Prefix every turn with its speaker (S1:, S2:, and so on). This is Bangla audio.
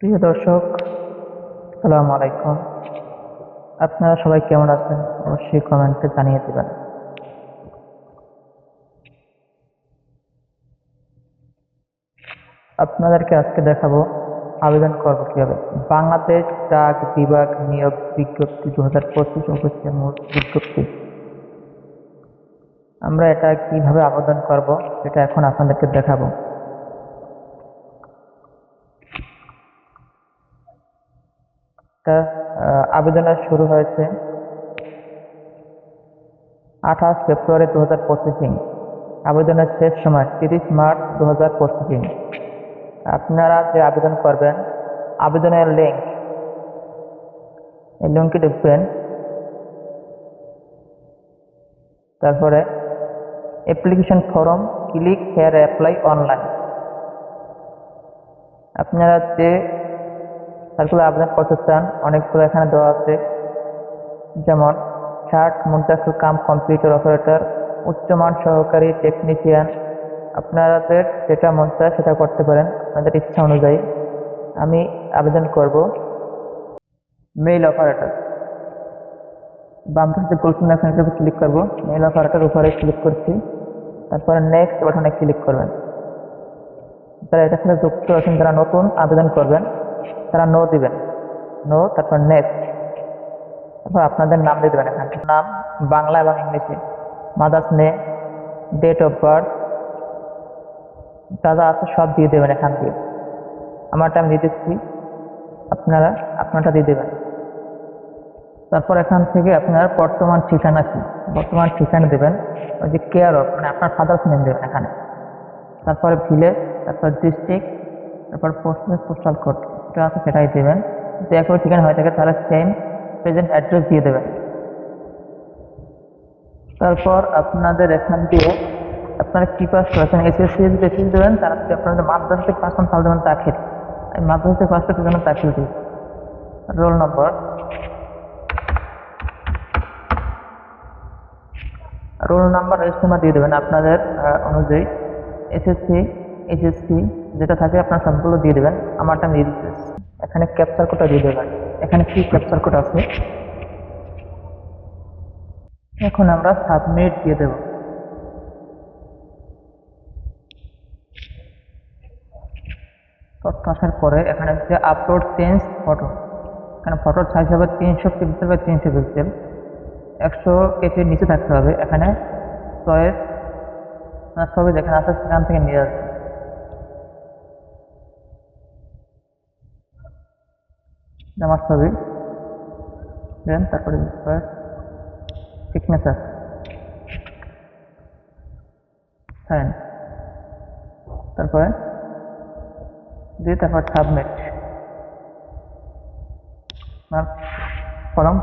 S1: প্রিয় দর্শক সালাম আলাইকুম। আপনারা সবাই কেমন আছেন? অবশ্যই কমেন্টে জানিয়ে দেবেন। আপনাদেরকে আজকে দেখাবো আবেদন করব কীভাবে। বাংলাদেশ ডাক বিভাগ নিয়োগ বিজ্ঞপ্তি দু হাজার পঁচিশ অফিসের মূল বিজ্ঞপ্তি। আমরা এটা কীভাবে আবেদন করব, সেটা এখন আপনাদেরকে দেখাবো। আহ, আবেদনের শুরু হয়েছে। আঠাশ ফেব্রুয়ারি দু হাজার পঁচিশে আবেদনের শেষ সময় তিরিশ মার্চ দু হাজার পঁচিশে আপনারা যে আবেদন করবেন আবেদনের লিঙ্ক এই লিঙ্কে ঢুকবেন। তারপরে application form click here apply online আপনারা যে তারগুলো আপনার করতে চান অনেকগুলো এখানে দেওয়া আছে। যেমন, ষাট মুদ্রাক্ষর কাম কম্পিউটার অপারেটর উচ্চমান সহকারী টেকনিশিয়ান আপনাদের যেটা মন চায় সেটা করতে পারেন, আপনাদের ইচ্ছা অনুযায়ী। আমি আবেদন করব। মেইল অপারেটর বাম পাশে আছে উপর ক্লিক করব। মেইল অপারেটর উপরে ক্লিক করছি। তারপরে নেক্সট বাটনে ক্লিক করবেন। যারা সাথে যুক্ত আছেন, যারা নতুন, আবেদন করবেন। তারা নো দিবেন। নো তারপর নেক্সট তারপর আপনাদের নাম দিয়ে দেবেন এখানে। নাম বাংলা এবং ইংলিশে। মাদার্স নে ডেট অফ বার্থ যা আছে সব দিয়ে দেবেন এখান থেকে। আমারটা আমি দিচ্ছি। আপনারা, আপনারটা দিয়ে দেবেন। তারপর এখান থেকে আপনার বর্তমান ঠিকানা কি? বর্তমান ঠিকানা দেবেন। ওই যে কেয়ার অফ মানে আপনার ফাদার্স নেম দেবেন এখানে। তারপরে ভিলেজ তারপর ডিস্ট্রিক্ট তারপর পোস্ট পোস্টাল কোড যেটা আছে সেটাই দেবেন। যদি একই ঠিকানা হয়ে থাকে তাহলে সেম প্রেজেন্ট অ্যাড্রেস দিয়ে দেবেন। তারপর আপনাদের এখান দিয়ে আপনারা কি পাস করেছেন? এসএসসি যদি এসএসসি দেবেন, তারা যদি আপনাদের মাদ্রাসা থেকে পাস করেন তাহলে দেবেন দাখিল। আমি মাদ্রাসা থেকে পাস করতে দেবেন দাখিল দিই roll number. Roll number register number দিয়ে দেবেন আপনাদের অনুযায়ী। এসএসসি এইচএসসি যেটা থাকে আপনার সবগুলো দিয়ে দেবেন। আমারটা আমি দিয়ে দিচ্ছি এখানে ক্যাপচার কোডটা দিয়ে দেবেন। এখানে কি ক্যাপচার কোড আছে? এখন আমরা সাবমিট দিয়ে দেব। তথ্য আসার পরে এখানে হচ্ছে আপলোড চেঞ্জ ফটো এখানে ফটোর সাইজ হবে তিনশো পিক্সেল বা তিনশো পিক্সেল একশো কেজির নিচে থাকতে হবে। এখানে ছয়ের আপনার ছবি যেখানে আছে সেখান থেকে নিয়ে আসবে। আমার ছবি দেন তারপরে সিগনেচার সাইন তারপরে? দিয়ে তারপর সাবমিট। ফর্ম